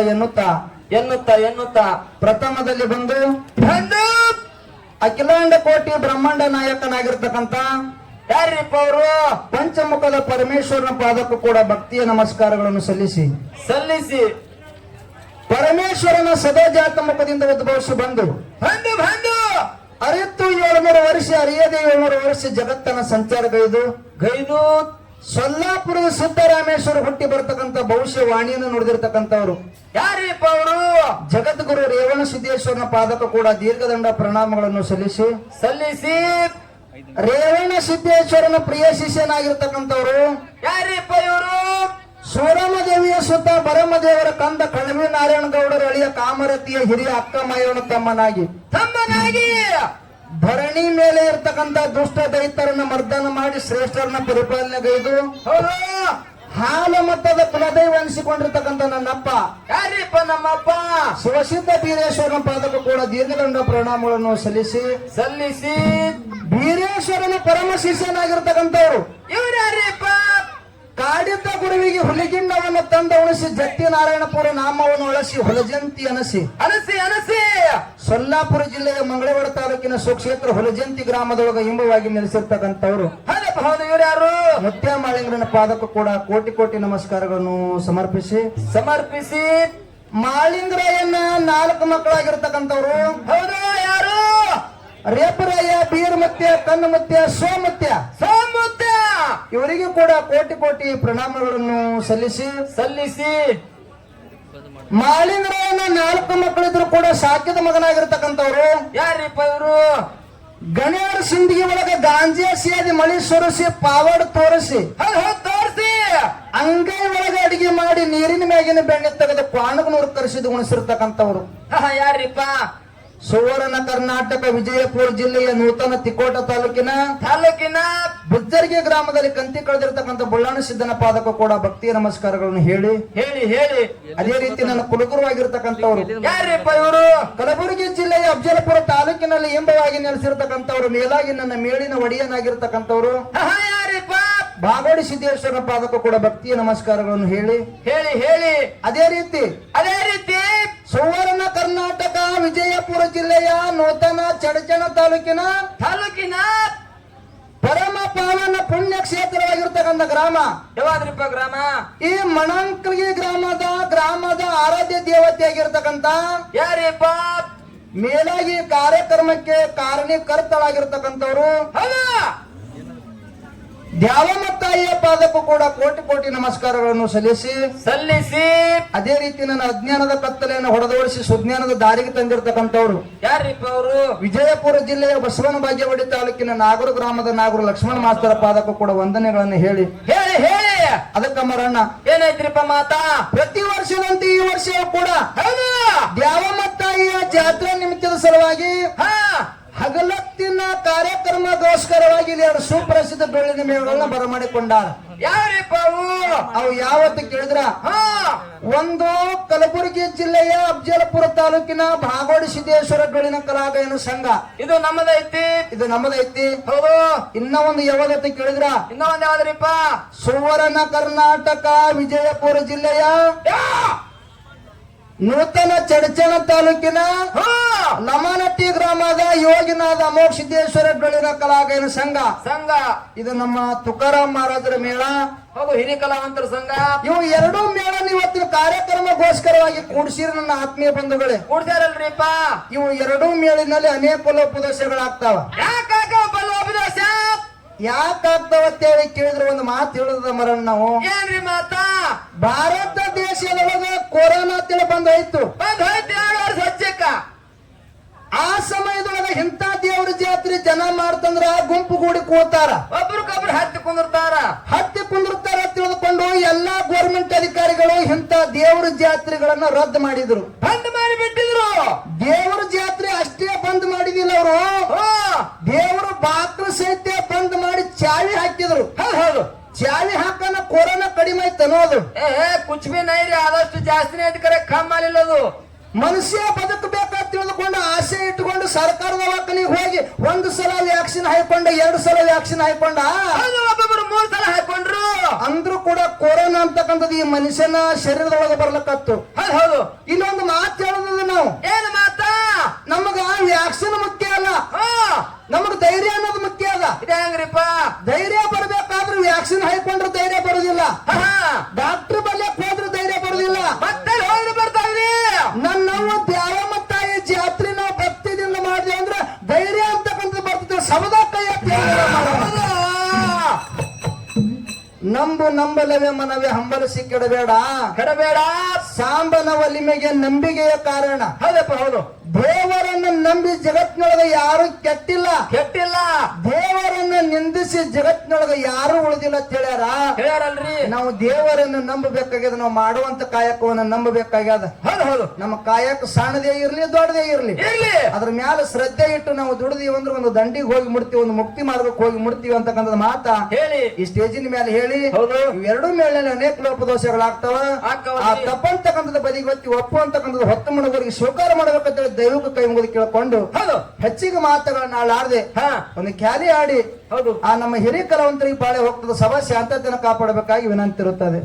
ಎನ್ನುತ್ತಾ ಎನ್ನುತ್ತಾ ಎನ್ನುತ್ತಾ ಪ್ರಥಮದಲ್ಲಿ ಬಂದು ಬಂದು ಅಖಿಲಾಂಡ ಕೋಟಿ ಬ್ರಹ್ಮಾಂಡ ನಾಯಕನಾಗಿರ್ತಕ್ಕಂಥ ಯಾರಿಪ್ಪ ಅವರು ಪಂಚಮುಖದ ಪರಮೇಶ್ವರನ ಪಾದಕ್ಕೂ ಕೂಡ ಭಕ್ತಿಯ ನಮಸ್ಕಾರಗಳನ್ನು ಸಲ್ಲಿಸಿ. ಸಲ್ಲಿಸಿ. ಪರಮೇಶ್ವರನ ಸದಾಜಾತ ಮುಖದಿಂದ ಉದ್ಭವಿಸಿ ಬಂದು ಬಂದು ಬಂದು ಅರಿತು ಏಳ್ನೂರು ವರ್ಷ ಅರಿಯದೆ ಏಳ್ನೂರು ವರ್ಷ ಜಗತ್ತನ ಸಂಚಾರಗೈದು ಗೈದು ಸೊಲ್ಲಾಪುರದ ಸಿದ್ದರಾಮೇಶ್ವರ ಹುಟ್ಟಿ ಬರ್ತಕ್ಕಂಥ ಭವಿಷ್ಯ ವಾಣಿಯನ್ನು ಯಾರೀಪ ಯಾರಿಪ್ಪ ಅವರು ಜಗದ್ಗುರು ರೇವಣ ಸಿದ್ದೇಶ್ವರನ ಪಾದಕ ಕೂಡ ದೀರ್ಘದಂಡ ಪ್ರಣಾಮಗಳನ್ನು ಸಲ್ಲಿಸಿ. ಸಲ್ಲಿಸಿ. ರೇವಣ ಸಿದ್ದೇಶ್ವರನ ಪ್ರಿಯ ಶಿಷ್ಯನಾಗಿರ್ತಕ್ಕಂಥವ್ರು. ಯಾರೀಪ ಇವರು ಸೂರಮ್ಮ ದೇವಿಯ ಸುತ್ತ ಬರಮದೇವರ ಕಂದ ಕಣವಿ ನಾರಾಯಣ ಗೌಡರ ಅಳಿಯ ಕಾಮರತಿಯ ಹಿರಿಯ ಅಕ್ಕ ಮಾಯವನ ತಮ್ಮನಾಗಿ. ತಮ್ಮನಾಗಿ. ಧರಣಿ ಮೇಲೆ ಇರ್ತಕ್ಕಂಥ ದುಷ್ಟ ದೈತರನ್ನ ಮರ್ದನ ಮಾಡಿ ಶ್ರೇಷ್ಠರನ್ನ ಪರಿಪಾಲನೆಗೈದು ಹಾಲು ಮತ್ತದ ಕುಲದೈವ ಅನಿಸಿಕೊಂಡಿರ್ತಕ್ಕಂಥ ನನ್ನಪ್ಪ. ಯಾರಿಪ್ಪ ನಮ್ಮಪ್ಪ? ಶಿವಸಿದ್ಧ ಬೀರೇಶ್ವರನ ಪಾದಕ ಕೂಡ ದೀರ್ಘದಂಡ ಪ್ರಣಾಮಗಳನ್ನು ಸಲ್ಲಿಸಿ ಸಲ್ಲಿಸಿ. ಬೀರೇಶ್ವರನ ಪರಮ ಶಿಷ್ಯನಾಗಿರ್ತಕ್ಕಂಥವ್ರು. ಇವರ್ಯಾರಿಪ್ಪ ಕಾಡಿದ್ದ ಗುರುವಿಗೆ ಹುಲಿಗಿಂಡವನ್ನು ತಂದು ಉಣಿಸಿ ಜಟ್ಟಿ ನಾರಾಯಣಪುರ ನಾಮವನ್ನು ಉಳಿಸಿ ಹೊಲಜಂತಿ ಅನಸಿ. ಅನಸಿ ಅನಸಿ. ಸೊಲ್ಲಾಪುರ ಜಿಲ್ಲೆಯ ಮಂಗಳವಾಡ ತಾಲೂಕಿನ ಸುಕ್ಷೇತ್ರ ಹೊಲಜಂತಿ ಗ್ರಾಮದೊಳಗ ಇಂಬವಾಗಿ ನೆಲೆಸಿರ್ತಕ್ಕಂಥವ್ರು. ಹೌದು ಇವ್ರು ಯಾರು? ಮುತ್ಯ ಮಾಳಿಂಗನ ಪಾದಕ್ಕೂ ಕೂಡ ಕೋಟಿ ಕೋಟಿ ನಮಸ್ಕಾರಗಳನ್ನು ಸಮರ್ಪಿಸಿ. ಸಮರ್ಪಿಸಿ ಮಾಳಿಂಗರಾಯನ್ನ ನಾಲ್ಕು ಮಕ್ಕಳಾಗಿರ್ತಕ್ಕಂಥವ್ರು. ಹೌದು ಯಾರು? ರೇಪರಾಯ ಬೀರಮತ್ಯ ಕಣ್ಣಮತ್ಯ ಸೋಮತ್ಯ. ಸೋಮತ್ಯ! ಇವರಿಗೂ ಕೂಡ ಕೋಟಿ ಕೋಟಿ ಪ್ರಣಾಮಗಳನ್ನು ಸಲ್ಲಿಸಿ. ಸಲ್ಲಿಸಿ. ಮಾಳಿಂಗರಾಯನ ನಾಲ್ಕು ಮಕ್ಕಳಿದ್ರು ಕೂಡ ಸಾಕಿದ ಮಗನಾಗಿರ್ತಕ್ಕಂಥವ್ರು. ಯಾರಿಪ್ಪ ಇವರು? ಗಣ್ಯರ ಸಿಂಧಿಗೆ ಒಳಗ ಗಾಂಜಿಯ ಸಿಯಾದಿ ಮಳಿ ಸುರಿಸಿ ಪಾವಡ್ ತೋರಿಸಿ. ತೋರಿಸಿ! ಅಂಗೈ ಒಳಗ ಅಡಿಗೆ ಮಾಡಿ ನೀರಿನ ಮ್ಯಾಗಿನ ಬೆಣ್ಣೆ ತೆಗೆದು ಕ್ವಾಣಗನೂರು ಕರೆಸಿದ್ ಉಣಿಸಿರ್ತಕ್ಕಂಥವ್ರು ಯಾರಿಪ್ಪ? ಸುವರ್ಣ ಕರ್ನಾಟಕ ವಿಜಯಪುರ ಜಿಲ್ಲೆಯ ನೂತನ ತಿಕೋಟ ತಾಲೂಕಿನ ತಾಲೂಕಿನ ಬುಜ್ಜರಿಗೆ ಗ್ರಾಮದಲ್ಲಿ ಕಂತಿ ಕಳೆದಿರ್ತಕ್ಕಂಥ ಬುಳ್ಳಾಣ ಸಿದ್ದನ ಪಾದಕ ಕೂಡ ಭಕ್ತಿಯ ನಮಸ್ಕಾರಗಳನ್ನು ಹೇಳಿ ಹೇಳಿ ಹೇಳಿ. ಅದೇ ರೀತಿ ನನ್ನ ಕುಲಗುರುವಾಗಿರ್ತಕ್ಕಂಥವ್ರು ಯಾರಿಪ್ಪ ಇವರು? ಕಲಬುರಗಿ ಜಿಲ್ಲೆಯ ಅಫಜಲಪುರ ತಾಲೂಕಿನಲ್ಲಿ ಎಂಬವಾಗಿ ನೆಲೆಸಿರ್ತಕ್ಕಂಥವ್ರು ಮೇಲಾಗಿ ನನ್ನ ಮೇಳಿನ ಒಡೆಯನಾಗಿರ್ತಕ್ಕಂಥವ್ರು. ಯಾರಿಪ್ಪ? ಬಾಗೋಡಿ ಸಿದ್ದೇಶ್ವರ ಪಾದಕ ಕೂಡ ಭಕ್ತಿಯ ನಮಸ್ಕಾರಗಳನ್ನು ಹೇಳಿ. ಹೇಳಿ ಹೇಳಿ. ಅದೇ ರೀತಿ ಅದೇ ರೀತಿ ಸುವರ್ಣ ಕರ್ನಾಟಕ ವಿಜಯಪುರ ಜಿಲ್ಲೆಯ ನೂತನ ಚಡಚಣ ತಾಲೂಕಿನ ತಾಲೂಕಿನ ಪರಮ ಪಾವನ ಪುಣ್ಯ ಕ್ಷೇತ್ರವಾಗಿರ್ತಕ್ಕಂಥ ಗ್ರಾಮ. ಯಾವಾದ್ರಿಪ್ಪ ಗ್ರಾಮ? ಈ ಮಣಂಕ್ರಿ ಗ್ರಾಮದ ಗ್ರಾಮದ ಆರಾಧ್ಯ ದೇವತೆಯಾಗಿರ್ತಕ್ಕಂಥ ಯಾರಿಪ್ಪ? ಮೇಲಾಗಿ ಕಾರ್ಯಕ್ರಮಕ್ಕೆ ಕಾರಣೀಕರ್ತಳಾಗಿರ್ತಕ್ಕಂಥವ್ರು ಹೌದು? ದ್ಯಾವಮತ್ತಾಯಿಯ ಪಾದಕ್ಕೂ ಕೂಡ ಕೋಟಿ ಕೋಟಿ ನಮಸ್ಕಾರಗಳನ್ನು ಸಲ್ಲಿಸಿ ಸಲ್ಲಿಸಿ. ಅದೇ ರೀತಿ ನನ್ನ ಅಜ್ಞಾನದ ಕತ್ತಲೆಯನ್ನು ಹೊಡೆದೋಡಿಸಿ ಸುಜ್ಞಾನದ ದಾರಿಗೆ ತಂದಿರತಕ್ಕಂಥವ್ರು. ಯಾರಿಪ್ಪ ಅವರು? ವಿಜಯಪುರ ಜಿಲ್ಲೆಯ ಬಸವನ ಬಾಗೇವಾಡಿ ತಾಲೂಕಿನ ನಾಗರು ಗ್ರಾಮದ ನಾಗರು ಲಕ್ಷ್ಮಣ ಮಾಸ್ತರ ಪಾದಕ್ಕೂ ಕೂಡ ವಂದನೆಗಳನ್ನು ಹೇಳಿ. ಹೇಳಿ ಹೇಳಿ. ಅದಕ್ಕ ಮರಣ್ಣ. ಏನಾಯ್ತ್ರಿಪ್ಪ ಮಾತಾ? ಪ್ರತಿ ವರ್ಷದಂತೆ ಈ ವರ್ಷವೂ ಕೂಡ ದ್ಯಾವಮತ್ತಾಯಿಯ ಜಾತ್ರೆ ನಿಮಿತ್ತದ ಸಲುವಾಗಿ ಹಾ. ಕಾರ್ಯಕ್ರಮಗೋಸ್ಕರವಾಗಿ ಇಲ್ಲಿ ಎರಡು ಸುಪ್ರಸಿದ್ಧ ಬೆಳ್ಳಿನ ಮೇಳಗಳನ್ನ ಬರಮಾಡಿಕೊಂಡಾರ ಯಾರಿಪ್ಪ ಅವು? ಅವು ಯಾವತ್ತು ಕೇಳಿದ್ರ? ಹಾ. ಒಂದು ಕಲಬುರಗಿ ಜಿಲ್ಲೆಯ ಅಫಜಲಪುರ ತಾಲೂಕಿನ ಭಾಗೋಡಿ ಸಿದ್ದೇಶ್ವರ ಬೆಳ್ಳಿನ ಕಲಾಗಾಯನ ಸಂಘ. ಇದು ನಮ್ಮದೈತಿ ಇದು ನಮ್ಮದೈತಿ ಹೌದು. ಇನ್ನ ಒಂದು ಯಾವದತ್ತು ಕೇಳಿದ್ರ? ಇನ್ನ ಒಂದ್ ಯಾವ್ದ್ರಿಪ್ಪ? ಸುವರ್ಣ ಕರ್ನಾಟಕ ವಿಜಯಪುರ ಜಿಲ್ಲೆಯ! ನೂತನ ಚಡಚಣ ತಾಲೂಕಿನ ಲಮಾನಟ್ಟಿ ಗ್ರಾಮದ ಯೋಗಿನಾದ ಅಮೋಘ ಸಿದ್ದೇಶ್ವರ ಬೆಳಿನ ಕಲಾಗಾಯನ ಸಂಘ. ಸಂಘ. ಇದು ನಮ್ಮ ತುಕಾರಾಮ್ ಮಹಾರಾಜರ ಮೇಳ. ಹೌದು ಹಿರಿ ಕಲಾವಂತರ ಸಂಘ. ಇವು ಎರಡೂ ಮೇಳ ಇವತ್ತಿನ ಕಾರ್ಯಕ್ರಮಗೋಸ್ಕರವಾಗಿ ಕೂಡಿಸಿರ ನನ್ನ ಆತ್ಮೀಯ ಬಂಧುಗಳೇ. ಕೂಡ್ತಾರಲ್ರಿಪ್ಪ ಇವು ಎರಡೂ ಮೇಳಿನಲ್ಲಿ ಅನೇಕ ಲೋಪದೋಷಗಳಾಗ್ತಾವ ಯಾಕಾಗ ಫಲೋಪದೇಶ? ಯಾಕಾಗ್ತಾವ ಅಂತೇಳಿ ಕೇಳಿದ್ರೆ ಒಂದು ಮಾತು ಹೇಳಿದ ಮರಣ ನಾವು. ಏನ್ರಿ ಮಾತಾ? ಭಾರತ ದೇಶದೊಳಗ ಕೊರೋನಾ ತಿಳಿ ಬಂದೋಯ್ತು ಬಂದ್ ಹೋಯ್ತು ಎರಡು ವರ್ಷ ಹಚ್ಚಕ್ಕ ಆ ಸಮಯದೊಳಗ ಇಂಥ ದೇವ್ರ ಜಾತ್ರೆ ಜನ ಮಾಡ್ತಂದ್ರ ಗುಂಪು ಕೂತಾರ. ಕೂತಾರ ಒಬ್ರಿಗೊಬ್ರು ಹತ್ತಿ ಕುಂದಿರ್ತಾರ. ಹತ್ತಿ ಕುಂದಿರ್ತಾರ ತಿಳಿದುಕೊಂಡು ಎಲ್ಲಾ ಗೋರ್ಮೆಂಟ್ ಅಧಿಕಾರಿಗಳು ಇಂತ ದೇವರ ಜಾತ್ರೆಗಳನ್ನ ರದ್ದು ಮಾಡಿದ್ರು. ಬಂದ್ ಮಾಡಿ ಬಿಟ್ಟಿದ್ರು. ದೇವ್ರ ಜಾತ್ರೆ ಅಷ್ಟೇ ಬಂದ್ ಮಾಡಿದಿಲ್ಲ ಅವರು. ದೇವರ ದೇವ್ರ ಬಾಕ್ಲು ಸಹಿತ ಬಂದ್ ಮಾಡಿ ಚಾವಿ ಹಾಕಿದ್ರು. ಹೌದು ಹೌದು. ಚಾವಿ ಹಾಕನ ಕೊರೋನಾ ಕಡಿಮೆ ಆಯ್ತು ಅನ್ನೋದು. ಏ ನೈರಿ ಆದಷ್ಟು ಜಾಸ್ತಿನೇ ಐತಿ ಕರೆ ಕಮ್ಮಿ ಅಲ್ಲಿಲ್ಲ ಅದು ಮನುಷ್ಯ ಬದುಕಬೇಕಾದ ತಿಳಿದುಕೊಂಡು ಆಸೆ ಇಟ್ಟುಕೊಂಡು ಸರ್ಕಾರದ ದವಾಖಾನಿಗೆ ಹೋಗಿ ಒಂದು ಸಲ ವ್ಯಾಕ್ಸಿನ್ ಹಾಕೊಂಡ ಎರಡು ಸಲ ವ್ಯಾಕ್ಸಿನ್ ಹಾಕೊಂಡ ಹೌದು ಮೂರು ಸಲ ಹಾಕೊಂಡ್ರು ಅಂದ್ರೂ ಕೂಡ ಕೊರೋನಾ ಅಂತಕ್ಕಂಥದ್ದು ಈ ಮನುಷ್ಯನ ಶರೀರದೊಳಗೆ ಬರ್ಲಕತ್ತು. ಹೌದು ಹೌದು. ಇನ್ನೊಂದು ಮಾತು ಹೇಳೋದು ನಾವು? ಏನು ಮಾತಾ? ನಮಗ ವ್ಯಾಕ್ಸಿನ್ ಮುಖ್ಯ ಅಲ್ಲ. ನಮಗ್ ಧೈರ್ಯ ಅನ್ನೋದು ಮುಖ್ಯ ಅದ ಇದೆ ಹೆಂಗ್ರಿಪ್ಪ? ಧೈರ್ಯ ಬರ್ಬೇಕಾದ್ರೆ ವ್ಯಾಕ್ಸಿನ್ ಹಾಕೊಂಡ್ರೆ ನಂಬು ನಂಬಲವೇ ಮನವೇ ಹಂಬಲ ಸಿಕ್ಕಿಡಬೇಡ ಕೆಡಬೇಡ. ಸಾಂಬನ ಒಲಿಮೆಗೆ ನಂಬಿಕೆಯ ಕಾರಣ. ಹೌದಪ್ಪ ಹೌದು. ದೇವರನ್ನು ನಂಬಿ ಜಗತ್ತಿನೊಳಗೆ ಯಾರು ಕೆಟ್ಟಿಲ್ಲ. ಕೆಟ್ಟಿಲ್ಲ. ದೇವರನ್ನು ನಿಂದಿಸಿ ಜಗತ್ತಿನೊಳಗೆ ಯಾರು ಉಳಿದಿಲ್ಲ ಅಂತ ಹೇಳ್ಯಾರ? ಹೇಳ್ಯಾರಲ್ರಿ. ನಾವು ದೇವರನ್ನ ನಂಬಬೇಕಾಗ್ಯದ ನಾವು ಮಾಡುವಂತ ಕಾಯಕವನ್ನು ನಂಬಬೇಕಾಗ್ಯದ. ಹೌದು ಹೌದು. ನಮ್ಮ ಕಾಯಕ ಸಣ್ಣದೇ ಇರ್ಲಿ ದೊಡ್ಡದೇ ಇರ್ಲಿ. ಇರ್ಲಿ. ಅದ್ರ ಮ್ಯಾಲ ಶ್ರದ್ಧೆ ಇಟ್ಟು ನಾವು ದುಡಿದೀವಿ ಅಂದ್ರೆ ಒಂದು ದಂಡಿಗೆ ಹೋಗಿ ಮುಡ್ತೀವಿ ಒಂದು ಮುಕ್ತಿ ಮಾರ್ಗಕ್ಕೆ ಹೋಗಿ ಮುಡ್ತೀವಿ ಅಂತಕ್ಕಂಥದ್ದು ಮಾತ. ಹೇಳಿ. ಈ ಸ್ಟೇಜಿನ ಮೇಲೆ ಹೇಳಿ ಹೌದು. ಎರಡೂ ಮೇಲೆ ಅನೇಕ ಲೋಪದೋಷಗಳಾಗ್ತಾವ. ಆ ತಪ್ಪಂತಕ್ಕಂಥದ್ದು ಬದಿಗೆ ಒತ್ತಿ ಒಪ್ಪು ಅಂತಕ್ಕಂಥದ್ದು ಹೊತ್ತು ಮಣದವರಿಗೆ ಸ್ವೀಕಾರ ಮಾಡ್ಬೇಕಂತೇಳಿ ದೈವಕ್ಕೆ ಕೈ ಮುಗಿದು ಕೇಳಿಕೊಂಡು ಹೌದು. ಹೆಚ್ಚಿಗೆ ಮಾತುಗಳನ್ನ ಆಡದೆ ಹಾ. ಒಂದು ಖ್ಯಾಲಿ ಆಡಿ ಹೌದು. ಆ ನಮ್ಮ ಹಿರಿಯ ಕಲಾವಂತರಿಗೆ ಬಾಳೆ ಹೋಗ್ತದ ಸಭಾ ಶಾಂತತೆಯನ್ನು ಕಾಪಾಡಬೇಕಾಗಿ ವಿನಂತಿ ಇರುತ್ತದೆ